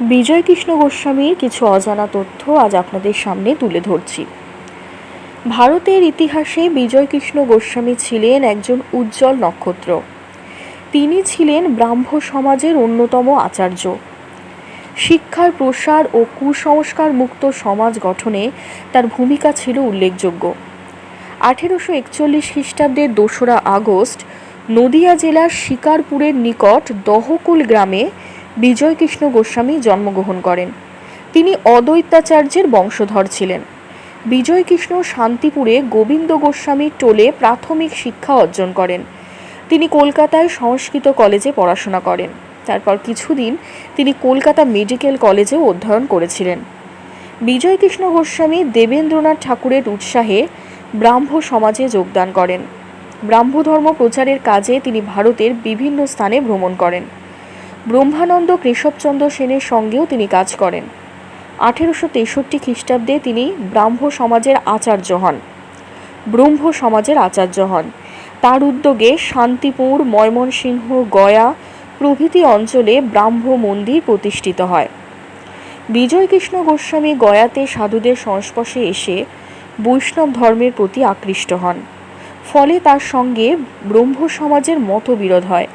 বিজয়কৃষ্ণ গোস্বামীর কিছু অজানা তথ্য আজ আপনাদের সামনে তুলে ধরছি। ভারতের ইতিহাসে বিজয়কৃষ্ণ গোস্বামী ছিলেন একজন উজ্জ্বল নক্ষত্র। তিনি ছিলেন ব্রাহ্ম সমাজের অন্যতম আচার্য। শিক্ষার প্রসার ও কুসংস্কার মুক্ত সমাজ গঠনে তার ভূমিকা ছিল উল্লেখযোগ্য। আঠেরোশো একচল্লিশ খ্রিস্টাব্দের দোসরা আগস্ট নদিয়া জেলার শিকারপুরের নিকট দহকুল গ্রামে বিজয়কৃষ্ণ গোস্বামী জন্মগ্রহণ করেন। তিনি অদ্বৈতাচার্যের বংশধর ছিলেন। বিজয়কৃষ্ণ শান্তিপুরে গোবিন্দ গোস্বামীর টোলে প্রাথমিক শিক্ষা অর্জন করেন। তিনি কলকাতায় সংস্কৃত কলেজে পড়াশোনা করেন। তারপর কিছুদিন তিনি কলকাতা মেডিকেল কলেজেও অধ্যয়ন করেছিলেন। বিজয়কৃষ্ণ গোস্বামী দেবেন্দ্রনাথ ঠাকুরের উৎসাহে ব্রাহ্ম সমাজে যোগদান করেন। ব্রাহ্মধর্ম প্রচারের কাজে তিনি ভারতের বিভিন্ন স্থানে ভ্রমণ করেন। ব্রহ্মানন্দ কেশবচন্দ্র সেনের সঙ্গেও তিনি কাজ করেন। আঠেরোশো তেষট্টি খ্রিস্টাব্দে তিনি ব্রাহ্ম সমাজের আচার্য হন। ব্রহ্ম সমাজের আচার্য হন। তার উদ্যোগে শান্তিপুর, ময়মনসিংহ, গয়া প্রভৃতি অঞ্চলে ব্রাহ্ম মন্দির প্রতিষ্ঠিত হয়। বিজয়কৃষ্ণ গোস্বামী গয়াতে সাধুদের সংস্পর্শে এসে বৈষ্ণব ধর্মের প্রতি আকৃষ্ট হন। ফলে তার সঙ্গে ব্রহ্ম সমাজের মতবিরোধ হয়।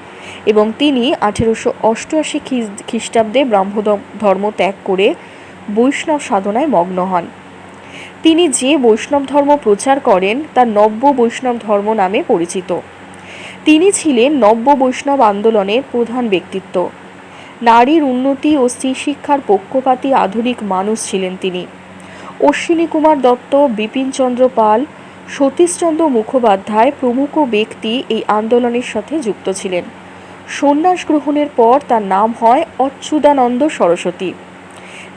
এবং তিনি আঠেরোশো অষ্টআশি খ্রিস্টাব্দে ব্রাহ্ম ধর্ম ত্যাগ করে বৈষ্ণব সাধনায় মগ্ন হন। তিনি যে বৈষ্ণব ধর্ম প্রচার করেন তা নব্য বৈষ্ণব ধর্ম নামে পরিচিত। তিনি ছিলেন নব্য বৈষ্ণব আন্দোলনের প্রধান ব্যক্তিত্ব। নারীর উন্নতি ও স্ত্রী শিক্ষার পক্ষপাতী আধুনিক মানুষ ছিলেন তিনি। অশ্বিনী কুমার দত্ত বিপিনচন্দ্র পাল, সতীশচন্দ্র মুখোপাধ্যায় প্রমুখ ব্যক্তি এই আন্দোলনের সাথে যুক্ত ছিলেন। সন্ন্যাস গ্রহণের পর তার নাম হয় অচ্যুতানন্দ সরস্বতী।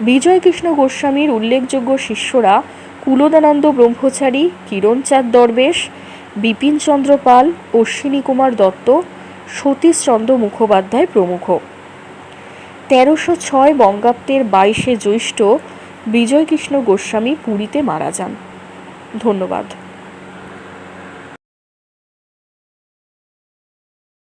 বিজয়কৃষ্ণ গোস্বামীর উল্লেখযোগ্য শিষ্যরা কুলদানন্দ ব্রহ্মচারী, কিরণচাঁদ দরবেশ, বিপিনচন্দ্র পাল, অশ্বিনী কুমার দত্ত, সতীশচন্দ্র মুখোপাধ্যায় প্রমুখ। তেরোশো ছয় বঙ্গাব্দের বাইশে জ্যৈষ্ঠ বিজয়কৃষ্ণ গোস্বামী পুরীতে মারা যান। ধন্যবাদ।